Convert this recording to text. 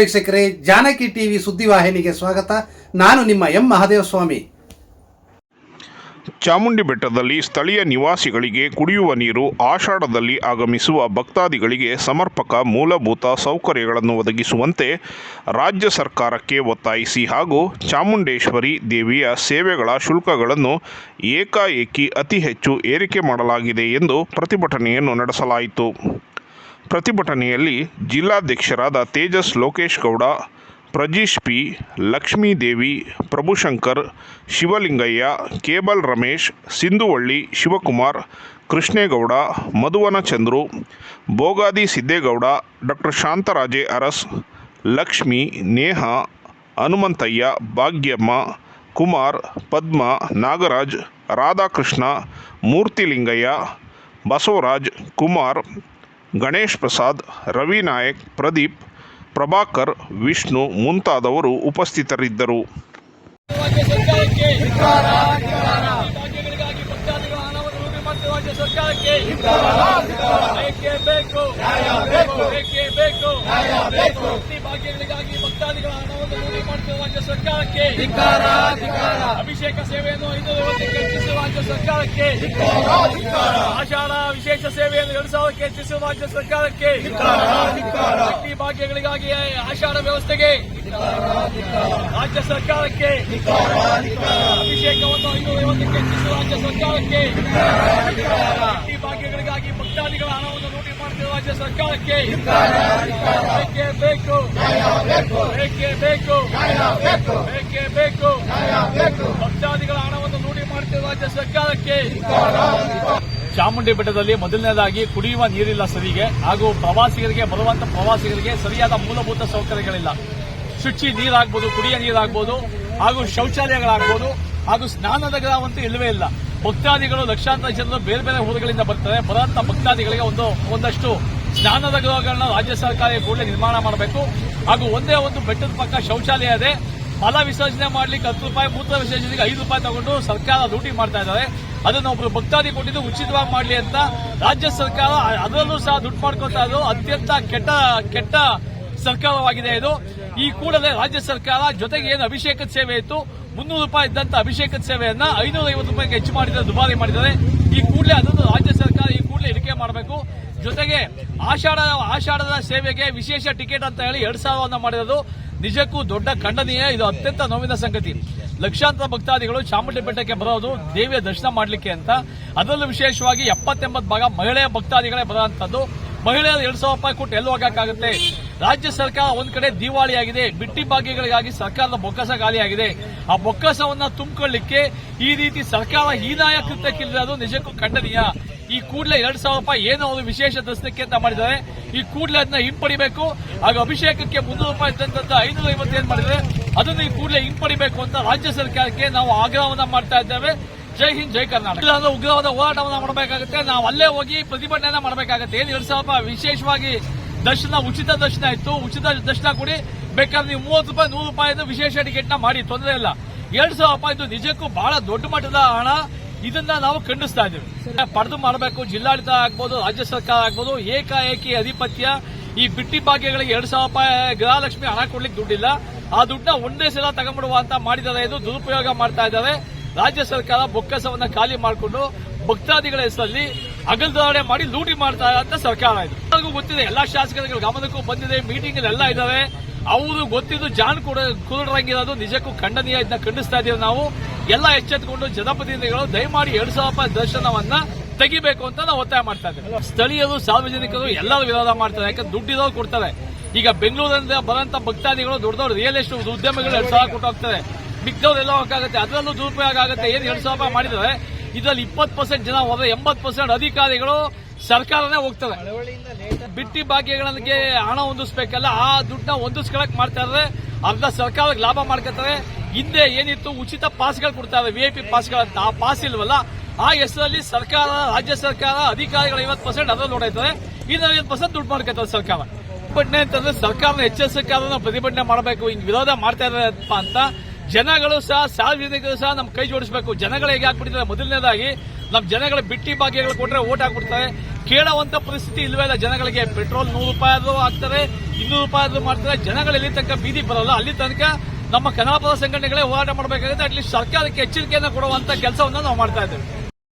ವೀಕ್ಷಕರೇ, ಜಾನಕಿ ಟಿವಿ ಸುದ್ದಿವಾಹಿನಿಗೆ ಸ್ವಾಗತ. ನಾನು ನಿಮ್ಮ ಎಂ ಮಹಾದೇವಸ್ವಾಮಿ. ಚಾಮುಂಡಿ ಬೆಟ್ಟದಲ್ಲಿ ಸ್ಥಳೀಯ ನಿವಾಸಿಗಳಿಗೆ ಕುಡಿಯುವ ನೀರು ಆಷಾಢದಲ್ಲಿ ಆಗಮಿಸುವ ಭಕ್ತಾದಿಗಳಿಗೆ ಸಮರ್ಪಕ ಮೂಲಭೂತ ಸೌಕರ್ಯಗಳನ್ನು ಒದಗಿಸುವಂತೆ ರಾಜ್ಯ ಸರ್ಕಾರಕ್ಕೆ ಒತ್ತಾಯಿಸಿ ಹಾಗೂ ಚಾಮುಂಡೇಶ್ವರಿ ದೇವಿಯ ಸೇವೆಗಳ ಶುಲ್ಕಗಳನ್ನು ಏಕಾಏಕಿ ಅತಿ ಹೆಚ್ಚು ಏರಿಕೆ ಮಾಡಲಾಗಿದೆ ಎಂದು ಪ್ರತಿಭಟನೆಯನ್ನು ನಡೆಸಲಾಯಿತು. ಪ್ರತಿಭಟನೆಯಲ್ಲಿ ಜಿಲ್ಲಾಧ್ಯಕ್ಷರಾದ Tejas Lokesh Gowda, Prajeesh P Lakshmidevi Prabhushankar, Shivalingaiah, cable Ramesh, Sindhuvalli Shivakumar, Krishnegowda, Madhuvana Chandru Bogadi Siddegowda, doctor Shantaraje Aras, Lakshmi, Neha, Hanumanthaiah, Bhagyamma, Kumar, Padma, Nagaraj, Radhakrishna, Murthilingaiah, Basavaraj, Kumar Ganesh Prasad Ravi Nayak Pradeep Prabhakar Vishnu ಮುಂತಾದವರು ಉಪಸ್ಥಿತರಿದ್ದರು. ಅಭಿಷೇಕ ಸೇವೆಯನ್ನು ರಾಜ್ಯ ಸರ್ಕಾರಕ್ಕೆ. ಆಷಾಢ ವಿಶೇಷ ಸೇವೆಯನ್ನು ಎರಡು ಸಾವಿರಕ್ಕೆ ಹೆಚ್ಚಿಸುವ ರಾಜ್ಯ ಸರ್ಕಾರಕ್ಕೆ. ಶಕ್ತಿ ಭಾಗ್ಯಗಳಿಗಾಗಿ ಆಷಾಢ ವ್ಯವಸ್ಥೆಗೆ. ರಾಜ್ಯ ಸರ್ಕಾರಕ್ಕೆ. ಅಭಿಷೇಕವನ್ನು ಐನೂರ ಐವತ್ತಕ್ಕೆ ಹೆಚ್ಚಿಸುವ ರಾಜ್ಯ ಸರ್ಕಾರಕ್ಕೆ. ಶಕ್ತಿ ಭಾಗ್ಯಗಳಿಗಾಗಿ ಭಕ್ತಾದಿಗಳ ಹಣವನ್ನು ಲೂಟಿ ಮಾಡುತ್ತಿರುವ ರಾಜ್ಯ ಸರ್ಕಾರಕ್ಕೆ. ಬೇಕೇ ಬೇಕು. ಬೇಕೇ ಬೇಕು. ಬೇಕೇ ಬೇಕು. ಭಕ್ತಾದಿಗಳ ಹಣವನ್ನು ಲೂಟಿ ರಾಜ್ಯ ಸರ್ಕಾರಕ್ಕೆ ಚಾಮುಂಡಿ ಬೆಟ್ಟದಲ್ಲಿ ಮೊದಲನೇದಾಗಿ ಕುಡಿಯುವ ನೀರಿಲ್ಲ ಸರಿಗೆ ಹಾಗೂ ಪ್ರವಾಸಿಗರಿಗೆ, ಬರುವಂತ ಪ್ರವಾಸಿಗರಿಗೆ ಸರಿಯಾದ ಮೂಲಭೂತ ಸೌಕರ್ಯಗಳಿಲ್ಲ. ಶುಚಿ ನೀರಾಗ್ಬೋದು, ಕುಡಿಯ ನೀರಾಗ್ಬೋದು ಹಾಗೂ ಶೌಚಾಲಯಗಳಾಗ್ಬೋದು ಹಾಗೂ ಸ್ನಾನದ ಗ್ರಾಮಂತೂ ಇಲ್ಲವೇ ಇಲ್ಲ. ಭಕ್ತಾದಿಗಳು, ಲಕ್ಷಾಂತರ ಜನರು ಬೇರೆ ಬೇರೆ ಊರುಗಳಿಂದ ಬರ್ತಾರೆ. ಬರುವಂತ ಭಕ್ತಾದಿಗಳಿಗೆ ಒಂದು, ಒಂದಷ್ಟು ಸ್ನಾನದ ಗೃಹಗಳನ್ನ ರಾಜ್ಯ ಸರ್ಕಾರ ಕೂಡಲೇ ನಿರ್ಮಾಣ ಮಾಡಬೇಕು. ಹಾಗೂ ಒಂದೇ ಒಂದು ಬೆಟ್ಟದ ಪಕ್ಕ ಶೌಚಾಲಯ ಇದೆ. ಮಲ ವಿಸರ್ಜನೆ ಮಾಡ್ಲಿಕ್ಕೆ ಹತ್ತು ರೂಪಾಯಿ, ಮೂತ್ರ ವಿಸರ್ಜನೆಗೆ ಐದು ರೂಪಾಯಿ ತಗೊಂಡು ಸರ್ಕಾರ ಲೂಟಿ ಮಾಡ್ತಾ ಇದ್ದಾರೆ. ಅದನ್ನು ಒಬ್ರು ಭಕ್ತಾದಿ ಕೊಟ್ಟಿದ್ದು ಉಚಿತವಾಗಿ ಮಾಡಲಿ ಅಂತ ರಾಜ್ಯ ಸರ್ಕಾರ, ಅದರಲ್ಲೂ ಸಹ ದುಡ್ಡು ಮಾಡ್ಕೊತಾ ಇದ್ರು ಅತ್ಯಂತ ಕೆಟ್ಟ ಕೆಟ್ಟ ಸರ್ಕಾರವಾಗಿದೆ ಇದು. ಈ ಕೂಡಲೇ ರಾಜ್ಯ ಸರ್ಕಾರ ಜೊತೆಗೆ ಏನು ಅಭಿಷೇಕದ ಸೇವೆ ಇತ್ತು? ಮುನ್ನೂರು ರೂಪಾಯಿ ಇದ್ದಂತ ಅಭಿಷೇಕದ ಸೇವೆಯನ್ನ ಐನೂರ ಐವತ್ತು ರೂಪಾಯಿಗೆ ಹೆಚ್ಚು ಮಾಡಿದ್ದಾರೆ, ದುಬಾರಿ ಮಾಡಿದ್ದಾರೆ. ಈ ಕೂಡಲೇ ಅದನ್ನು ರಾಜ್ಯ ಸರ್ಕಾರ ಈ ಕೂಡಲೇ ಇಳಿಕೆ ಮಾಡಬೇಕು. ಜೊತೆಗೆ ಆಷಾಢ, ಆಷಾಢದ ಸೇವೆಗೆ ವಿಶೇಷ ಟಿಕೆಟ್ ಅಂತ ಹೇಳಿ ಎರಡು ಸಾವಿರವನ್ನು ಮಾಡಿರೋದು. ನಿಜಕ್ಕೂ ದೊಡ್ಡ ಖಂಡನೀಯ, ಇದು ಅತ್ಯಂತ ನೋವಿನ ಸಂಗತಿ. ಲಕ್ಷಾಂತರ ಭಕ್ತಾದಿಗಳು ಚಾಮುಂಡಿ ಬೆಟ್ಟಕ್ಕೆ ಬರೋದು, ದೇವಿಯ ದರ್ಶನ ಮಾಡಲಿಕ್ಕೆ ಅಂತ. ಅದರಲ್ಲೂ ವಿಶೇಷವಾಗಿ ಎಪ್ಪತ್ತೆಂಬತ್ತು ಭಾಗ ಮಹಿಳೆಯ ಭಕ್ತಾದಿಗಳೇ ಬರುವಂತದ್ದು ಮಹಿಳೆಯರು ಎರಡು ಸಾವಿರ ರೂಪಾಯಿ ಕೊಟ್ಟು ಎಲ್ಲಿ ಹೋಗಕ್ಕಾಗುತ್ತೆ? ರಾಜ್ಯ ಸರ್ಕಾರ ಒಂದ್ ಕಡೆ ದಿವಾಳಿಯಾಗಿದೆ, ಬಿಟ್ಟಿ ಭಾಗ್ಯಗಳಿಗಾಗಿ ಸರ್ಕಾರದ ಬೊಕ್ಕಸ ಖಾಲಿಯಾಗಿದೆ. ಆ ಬೊಕ್ಕಸವನ್ನ ತುಂಬಿಕೊಳ್ಳಿಕ್ಕೆ ಈ ರೀತಿ ಸರ್ಕಾರ ಹೀನಾಯ ಅದು ನಿಜಕ್ಕೂ ಖಂಡನೀಯ. ಈ ಕೂಡಲೇ ಎರಡ್ ಸಾವಿರ ರೂಪಾಯಿ ಏನೋ ಒಂದು ವಿಶೇಷ ದರ್ಶನಕ್ಕೆ ಅಂತ ಮಾಡಿದ್ದಾರೆ. ಈ ಕೂಡಲೇ ಅದನ್ನ ಹಿಂಪಡಿಬೇಕು. ಹಾಗೂ ಅಭಿಷೇಕಕ್ಕೆ ಮುನ್ನೂರು ರೂಪಾಯಿ ಇದ್ದಂತ ಐನೂರ ಐವತ್ತು ಏನ್ ಮಾಡಿದ್ರೆ ಅದನ್ನು ಈ ಕೂಡಲೇ ಹಿಂಪಡಿಬೇಕು ಅಂತ ರಾಜ್ಯ ಸರ್ಕಾರಕ್ಕೆ ನಾವು ಆಗ್ರಹವನ್ನ ಮಾಡ್ತಾ ಇದ್ದೇವೆ. ಜೈ ಹಿಂದ್, ಜೈ ಕರ್ನಾಟಕ. ಇಲ್ಲ ಅಂದ್ರೆ ಉಗ್ರವಾದ ಹೋರಾಟವನ್ನ ಮಾಡಬೇಕಾಗುತ್ತೆ. ನಾವು ಅಲ್ಲೇ ಹೋಗಿ ಪ್ರತಿಭಟನೆ ಮಾಡಬೇಕಾಗುತ್ತೆ. ಏನು ಎರಡ್ ಸಾವಿರ ರೂಪಾಯಿ ವಿಶೇಷವಾಗಿ ದರ್ಶನ, ಉಚಿತ ದರ್ಶನ ಇತ್ತು. ಉಚಿತ ದರ್ಶನ ಕೊಡಿ. ಬೇಕಾದ್ರೆ ನೀವು ಮೂವತ್ತು ರೂಪಾಯಿ, ನೂರು ರೂಪಾಯಿ ವಿಶೇಷ ಟಿಕೆಟ್ನ ಮಾಡಿ. ತೊಂದರೆ ಇಲ್ಲ. ಎರಡ್ ಸಾವಿರ ರೂಪಾಯಿ ನಿಜಕ್ಕೂ ಬಹಳ ದೊಡ್ಡ ಮಟ್ಟದ ಹಣ. ಇದನ್ನ ನಾವು ಖಂಡಿಸ್ತಾ ಇದ್ದೀವಿ. ಪಡೆದು ಮಾಡಬೇಕು, ಜಿಲ್ಲಾಡಳಿತ ಆಗ್ಬೋದು, ರಾಜ್ಯ ಸರ್ಕಾರ ಆಗ್ಬೋದು, ಏಕಾಏಕಿ ಅಧಿಪತ್ಯ. ಈ ಬಿಟ್ಟಿ ಭಾಗ್ಯಗಳಿಗೆ ಎರಡ್ ಸಾವಿರ ರೂಪಾಯಿ ಗೃಹಲಕ್ಷ್ಮಿ ಹಣ ಕೊಡ್ಲಿಕ್ಕೆ ದುಡ್ಡಿಲ್ಲ. ಆ ದುಡ್ಡನ್ನ ಒಂದೇ ಸಲ ತಗೊಂಡ್ಬಿಡುವ ಅಂತ ಮಾಡಿದ್ದಾರೆ ಇದು ದುರುಪಯೋಗ ಮಾಡ್ತಾ ಇದ್ದಾರೆ. ರಾಜ್ಯ ಸರ್ಕಾರ ಬೊಕ್ಕಸವನ್ನ ಖಾಲಿ ಮಾಡಿಕೊಂಡು ಭಕ್ತಾದಿಗಳ ಹೆಸರಲ್ಲಿ ಅಗಲ್ದಾಡೆ ಮಾಡಿ ಲೂಟಿ ಮಾಡ್ತಾ ಅಂತ ಸರ್ಕಾರ ಇದು. ಎಲ್ಲರಿಗೂ ಗೊತ್ತಿದೆ, ಎಲ್ಲಾ ಶಾಸಕರುಗಳ ಗಮನಕ್ಕೂ ಬಂದಿದೆ ಮೀಟಿಂಗ್ ಎಲ್ಲ ಇದಾವೆ. ಅವರು ಗೊತ್ತಿದ್ದು ಜಾನ್ ಕೂಡ ಕುರುಡರಂಗಿರೋದು ನಿಜಕ್ಕೂ ಖಂಡನೀಯ ಇದನ್ನ ಖಂಡಿಸ್ತಾ ಇದೀವಿ ನಾವು. ಎಲ್ಲ ಎಚ್ಚೆತ್ತುಕೊಂಡು ಜನಪ್ರತಿನಿಧಿಗಳು ದಯಮಾಡಿ ಎರಡು ಸಾವಿರ ರೂಪಾಯಿ ದರ್ಶನವನ್ನ ತೆಗಿಬೇಕು ಅಂತ ನಾವು ಒತ್ತಾಯ ಮಾಡ್ತಾ ಇದ್ದೇವೆ. ಸ್ಥಳೀಯರು, ಸಾರ್ವಜನಿಕರು ಎಲ್ಲರೂ ವಿರೋಧ ಮಾಡ್ತಾರೆ. ಯಾಕಂದ್ರೆ ದುಡ್ಡಿರೋರು ಕೊಡ್ತಾರೆ. ಈಗ ಬೆಂಗಳೂರಿಂದ ಬರೋಂಥ ಭಕ್ತಾದಿಗಳು ದೊಡ್ಡ ದೊಡ್ಡ ರಿಯಲ್ ಎಸ್ಟೇಟ್ ಉದ್ಯಮಿಗಳು ಎರಡು ಸಾವಿರ ಕೊಟ್ಟು ಹೋಗ್ತಾರೆ. ಮಿಕ್ಕವ್ರು ಎಲ್ಲ ಹೋಗಕ್ಕಾಗುತ್ತೆ ಅದರಲ್ಲೂ ದುರುಪಯೋಗ ಆಗುತ್ತೆ. ಏನು ಎರಡು ಸಾವಿರ ರೂಪಾಯಿ ಮಾಡಿದರೆ ಇದರಲ್ಲಿ ಇಪ್ಪತ್ತು ಪರ್ಸೆಂಟ್ ಜನ ಹೋದ್ರೆ ಎಂಬತ್ತು ಪರ್ಸೆಂಟ್ ಅಧಿಕಾರಿಗಳು ಸರ್ಕಾರನೇ ಹೋಗ್ತದೆ ಬಿಟ್ಟಿ ಭಾಗ್ಯಗಳಿಗೆ ಹಣ ಹೊಂದಿಸ್ಬೇಕಲ್ಲ, ಆ ದುಡ್ಡನ್ನ ಹೊಂದಿಸ್ಕೊಳಕ್ ಮಾಡ್ತಾ ಇದ್ರೆ ಅರ್ಧ ಸರ್ಕಾರಕ್ಕೆ ಲಾಭ ಮಾಡ್ಕೊತಾರೆ. ಹಿಂದೆ ಏನಿತ್ತು, ಉಚಿತ ಪಾಸ್ಗಳು ಕೊಡ್ತಾ ವಿ ಐ ಪಿ ಆ ಪಾಸ್ ಇಲ್ವಲ್ಲ, ಆ ಹೆಸರಲ್ಲಿ ಸರ್ಕಾರ, ರಾಜ್ಯ ಸರ್ಕಾರ, ಅಧಿಕಾರಿಗಳು ಐವತ್ತು ಪರ್ಸೆಂಟ್ ಅದ್ರಲ್ಲಿ ನೋಡೈತಾರೆ ಇನ್ನು ಐವತ್ತು ಪರ್ಸೆಂಟ್ ದುಡ್ಡು ಮಾಡ್ಕೊತಾರೆ ಸರ್ಕಾರ. ಪ್ರತಿಭಟನೆ ಅಂತಂದ್ರೆ ಸರ್ಕಾರನ ಎಚ್ಚರಿಸಕ್ಕಾದ್ರೂ ಪ್ರತಿಭಟನೆ ಮಾಡಬೇಕು, ಹಿಂಗೆ ವಿರೋಧ ಮಾಡ್ತಾ ಇದ್ದಾರಪ್ಪ ಅಂತ ಜನಗಳು ಸಹ, ಸಾರ್ವಜನಿಕರು ಸಹ ನಮ್ಮ ಕೈ ಜೋಡಿಸಬೇಕು. ಜನಗಳು ಹೇಗೆ ಹಾಕ್ಬಿಟ್ಟಿದ್ದಾರೆ ಮೊದಲನೇದಾಗಿ ನಮ್ಮ ಜನಗಳ ಬಿಟ್ಟಿ ಭಾಗ್ಯಗಳು ಕೊಟ್ಟರೆ ಓಟ್ ಹಾಕ್ಬಿಡ್ತಾರೆ. ಕೇಳುವಂತ ಪರಿಸ್ಥಿತಿ ಇಲ್ವೇ ಇಲ್ಲ ಜನಗಳಿಗೆ. ಪೆಟ್ರೋಲ್ ನೂರು ರೂಪಾಯಿ ಆದರೂ ಹಾಕ್ತಾರೆ, ಇನ್ನೂರು ರೂಪಾಯಿ ಆದರೂ ಮಾಡ್ತಾರೆ. ಜನಗಳು ಎಲ್ಲಿ ತನಕ ಬೀದಿ ಬರಲ್ಲ. ಅಲ್ಲಿ ತನಕ ನಮ್ಮ ಕನ್ನಡ ಪರ ಸಂಘಟನೆಗಳೇ ಹೋರಾಟ ಮಾಡಬೇಕಾಗುತ್ತೆ. ಅಟ್ಲೀಸ್ಟ್ ಸರ್ಕಾರಕ್ಕೆ ಎಚ್ಚರಿಕೆಯನ್ನು ಕೊಡುವಂತ ಕೆಲಸವನ್ನು ನಾವು ಮಾಡ್ತಾ ಇದ್ದೇವೆ.